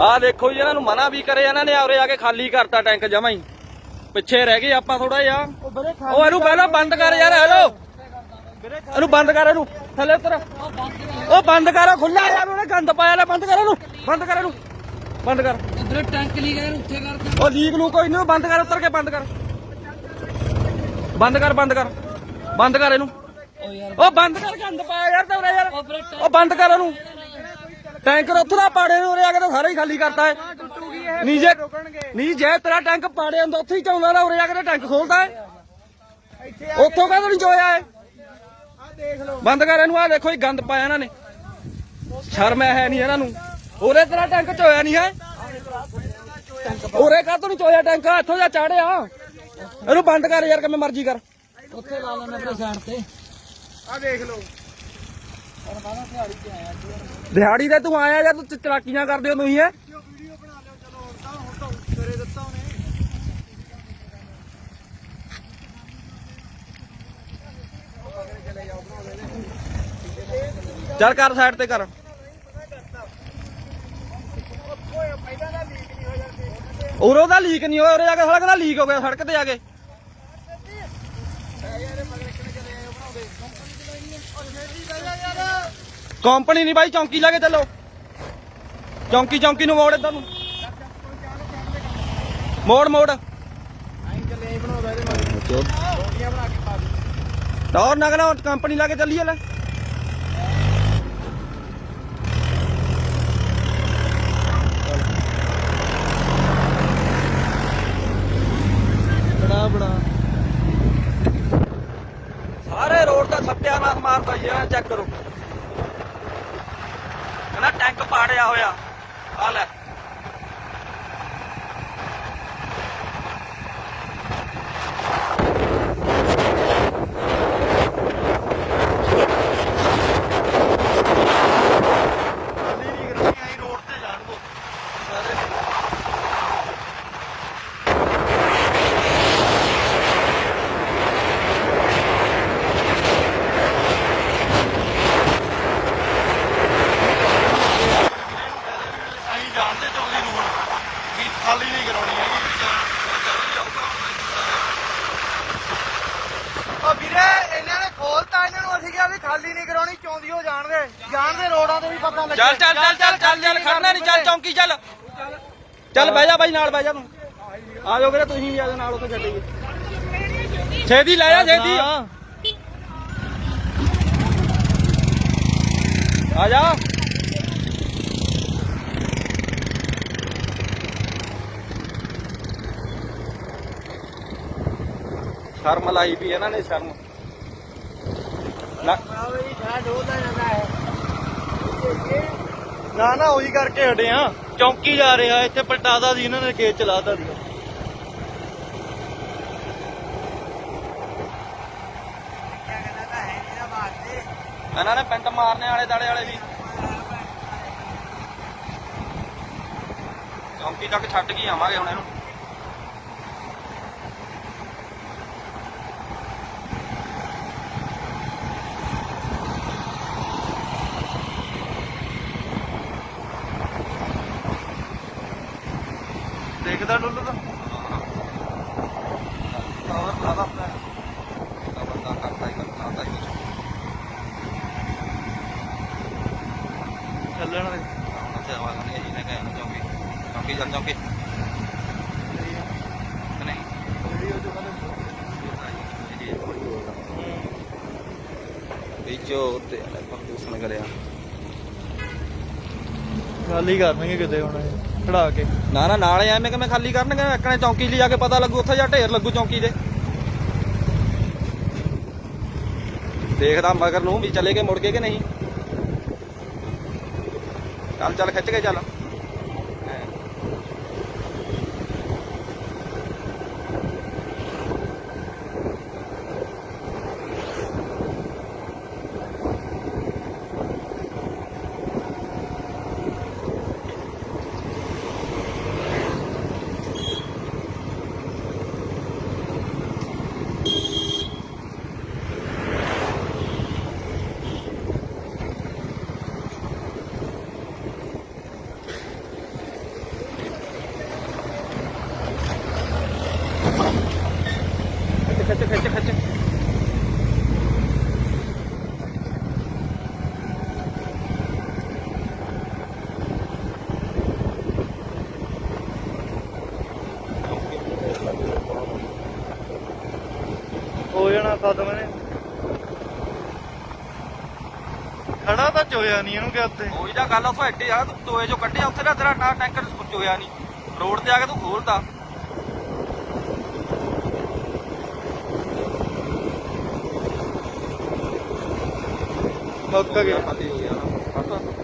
ਆ ਦੇਖੋ ਜੀ ਇਹਨਾਂ ਨੂੰ ਮਨਾ ਵੀ ਕਰੇ ਇਹਨਾਂ ਨੇ ਆਉਰੇ ਆ ਕੇ ਖਾਲੀ ਕਰਤਾ ਟੈਂਕ ਜਮਾ ਹੀ। ਪਿੱਛੇ ਰਹਿ ਗਏ ਆਪਾਂ ਥੋੜਾ ਜਿਹਾ। ਉਹ ਇਹਨੂੰ ਪਹਿਲਾਂ ਬੰਦ ਕਰ ਯਾਰ ਹੈਲੋ ਇਹਨੂੰ ਬੰਦ ਕਰ ਇਹਨੂੰ ਥੱਲੇ ਉਤਰ। ਉਹ ਬੰਦ ਕਰ ਖੁੱਲਾ ਯਾਰ ਉਹਨੇ ਗੰਦ ਪਾਇਆ ਲੈ ਬੰਦ ਕਰ ਇਹਨੂੰ ਬੰਦ ਕਰ ਇਹਨੂੰ ਬੰਦ ਕਰ। ਵੀਰੇ ਟੈਂਕ ਲੀਕ ਹੈ ਉੱਥੇ ਕਰ ਉਹ ਲੀਕ ਨੂੰ ਕੋਈ ਨਹੀਂ ਬੰਦ ਕਰ ਉਤਰ ਕੇ ਬੰਦ ਕਰ। ਬੰਦ ਕਰ ਬੰਦ ਕਰ ਬੰਦ ਕਰ ਇਹਨੂੰ। ਉਹ ਬੰਦ ਕਰ ਗੰਦ ਪਾਇਆ ਯਾਰ ਤੇਰੇ ਯਾਰ। ਉਹ ਬੰਦ ਕਰ ਉਹਨੂੰ ਟੈਂਕਰ ਉੱਥੇ ਦਾ ਪਾੜੇ ਨੂੰ ਉਰੇ ਆ ਕੇ ਤਾਂ ਸਾਰਾ ਹੀ ਖਾਲੀ ਕਰਤਾ ਹੈ। ਨਹੀਂ ਜੇ ਨਹੀਂ ਜੇ ਤੇਰਾ ਟੈਂਕ ਪਾੜੇ ਹੁੰਦਾ ਉੱਥੇ ਹੀ ਚਾਉਂਦਾ ਨਾ ਉਰੇ ਆ ਕੇ ਤਾਂ ਟੈਂਕ ਖੋਲਦਾ ਹੈ। ਉੱਥੋਂ ਕਾਹਦੋਂ ਨਹੀਂ ਚੋਇਆ ਹੈ ਬੰਦ ਕਰ ਇਹਨੂੰ ਆ ਦੇਖੋ ਇਹ ਗੰਦ ਪਾਇਆ ਇਹਨਾਂ ਨੇ। ਸ਼ਰਮ ਹੈ ਨਹੀਂ ਇਹਨਾਂ ਨੂੰ। ਉਰੇ ਤੇਰਾ ਟੈਂਕ ਚੋਇਆ ਨਹੀਂ ਹੈ। ਉਰੇ ਕਾਹਤੋਂ ਨਹੀਂ ਚੋਇਆ ਟੈਂਕ? ਇੱਥੋਂ ਜਾ ਚਾੜਿਆ। ਇਹਨੂੰ ਬੰਦ ਕਰ ਯਾਰ ਕਿਵੇਂ ਮਰਜ਼ੀ ਕਰ। ਉੱਥੇ ਲਾ ਲੈਣਾ ਵੀਰੇ ਸਾਈਡ ਤੇ ਆ ਦੇਖ ਲਓ। ਦਿਹਾੜੀ ਤੇ ਤੂੰ ਆਇਆ ਜਾਂ ਤੂੰ ਚਲਾਕੀਆਂ ਕਰਦੇ ਹੋ ਤੁਸੀਂ, ਹੈ? ਵੀਡੀਓ ਬਣਾ ਲਿਓ ਚਲੋ ਹੁਣ ਤਾਂ ਹੁਣ ਤਾਂ ਕਰੇ ਦਿੱਤਾ ਉਹਨੇ ਚੱਲ ਕਰ ਸਾਈਡ ਤੇ ਕਰ। ਪਹਿਲਾਂ ਦਾ ਲੀਕ ਨਹੀਂ ਹੋ ਜਾਂਦੇ ਦਾ ਲੀਕ ਹੋਇਆ, ਉਰੇ ਜਾ ਕੇ ਸਾਲਾ ਕਹਿੰਦਾ ਲੀਕ ਹੋ ਗਿਆ, ਸੜਕ ਤੇ ਜਾ ਕੇ। ਕੰਪਨੀ ਨਹੀਂ ਬਾਈ ਚੌਂਕੀ ਲਾ ਕੇ ਚੱਲੋ। ਚੌਂਕੀ ਚੌਂਕੀ ਨੂੰ ਮੋੜ ਇਧਰ ਨੂੰ। ਮੋੜ ਮੋੜ। ਆਈ ਚੱਲੇ ਬਣਾਉਂਦਾ ਇਹਦੇ ਨਾਲ। ਰੋਟੀਆਂ ਬਣਾ ਕੇ ਪਾ ਦੇ। ਟੌਰ ਨਾ ਕਹਿੰਦਾ ਕੰਪਨੀ ਲਾ ਕੇ ਚੱਲੀਏ ਲੈ ਬਣਾ ਬਣਾ ਸਾਰੇ ਰੋਡ ਦਾ ਸੱਤਿਆਨਾਸ਼ ਮਾਰਦਾ ਜੀ ਚੈੱਕ ਕਰੋ। ਕਹਿੰਦਾ ਟੈਂਕ ਪਾੜਿਆ ਹੋਇਆ। ਆ ਲੈ ਖਾਲੀ ਲੀਕ ਨਹੀਂ ਆਈ ਰੋਡ ਤੇ ਜਾਣ ਦੋ ਅਸੀਂ ਜਾਣਦੇ ਚੌਂਦੀ ਨੂੰ ਹੁਣ ਵੀ ਖਾਲੀ ਨਹੀਂ ਕਰਾਉਣੀ ਹੈਗੀ ਉਹ ਵੀਰੇ ਇਹਨਾਂ ਨੇ ਖੋਲਤਾ ਇਹਨਾਂ ਨੂੰ ਅਸੀਂ ਕਿਹਾ ਵੀ ਖਾਲੀ ਨਹੀਂ ਕਰਾਉਣੀ, ਚੌਂਦੀ ਹੋ ਜਾਣਦੇ ਜਾਣਦੇ ਰੋਡਾਂ ਤੇ ਵੀ ਪਤਾ ਲੱਗੇ ਚੱਲ ਚੱਲ ਚੱਲ ਚੱਲ ਚੱਲ ਚੱਲ, ਖੜਨਾ ਨਹੀਂ, ਚੱਲ, ਚੌਂਕੀ ਚੱਲ। ਚੱਲ, ਬਹਿ ਜਾ ਬਾਈ, ਨਾਲ ਬਹਿ ਜਾ ਤੂੰ। ਆ ਜਾਓ ਵੀਰੇ, ਤੁਸੀਂ ਵੀ ਆ ਜਾਓ, ਨਾਲ ਉੱਥੇ ਛੱਡੀਏ ਛੇਦੀ ਲੈ ਜਾ ਛੇਦੀ ਆ ਜਾ। ਸ਼ਰਮ ਲਾਈ ਵੀ ਇਹਨਾਂ ਨੇ ਸ਼ਰਮ ਨਾ। ਨਾ ਉਹੀ ਕਰਕੇ ਹਟੇ ਆ। ਚੌਂਕੀ ਜਾ ਰਿਹਾ, ਇੱਥੇ ਪਟਾਦਾ ਸੀ, ਇਹਨਾਂ ਨੇ ਕੇਸ ਚਲਾਤਾ ਸੀ। ਇਹਨਾਂ ਨੇ ਪਿੰਡ ਮਾਰਨੇ ਵਾਲੇ, ਦਾੜੇ ਵਾਲੇ ਵੀ। ਚੌਂਕੀ ਤੱਕ ਛੱਡ ਕੇ ਆਵਾਂਗੇ ਹੁਣ ਇਹਨੂੰ। ਦੇਖਦਾ ਡੁੱਲੂ ਤਾਂ ਚੱਲਣ ਦੇ ਚੌਂਕੀ। ਚੱਲ ਚੌਂਕੀ। ਨਹੀਂ? ਵੀਡੀਓ ਚ ਕਹਿੰਦੇ ਵਿੱਚੋਂ ਉੱਤੇ ਪ੍ਰਦੂਸ਼ਣ ਕਰਿਆ। ਖਾਲੀ ਕਰਨਗੇ ਕਿਤੇ ਹੁਣ ਇਹ, ਖੜਾ ਕੇ। ਨਾ ਨਾ, ਨਾਲੇ ਐਵੇਂ ਕਿਵੇਂ ਖਾਲੀ ਕਰਨਗੇ? ਇੱਕਣੇ ਚੌਂਕੀ ਲਈ ਜਾ ਕੇ ਪਤਾ ਲੱਗੂ, ਉੱਥੇ ਜਾ ਢੇਰ ਲੱਗੂ ਚੌਂਕੀ ਦੇ। ਦੇਖਦਾ ਮਗਰ ਨੂੰ ਵੀ ਚਲੇ ਗਏ ਮੁੜ ਗਏ ਕਿ ਨਹੀਂ। ਚੱਲ ਚੱਲ, ਖਿੱਚ ਕੇ ਚੱਲ। ਕਦਮ ਨੇ ਖੜਾ ਤਾਂ ਚੋਇਆ ਨਹੀਂ ਇਹਨੂੰ ਕਿ ਉੱਤੇ ਉਹੀ ਤਾਂ ਗੱਲ ਆ ਉੱਥੋਂ ਐਡੀ ਜਗ੍ਹਾ ਤੂੰ ਟੋਏ ਚੋਂ ਕੱਢਿਆ ਉੱਥੇ ਨਾ ਤੇਰਾ ਨਾ ਟੈਂਕਰ ਚੋਇਆ ਨਹੀਂ। ਰੋਡ ਤੇ ਆ ਕੇ ਤੂੰ ਖੋਲਤਾ ਮੁੱਕ ਗਿਆ। ਖਾਲੀ ਹੋ ਗਿਆ। ਨਾ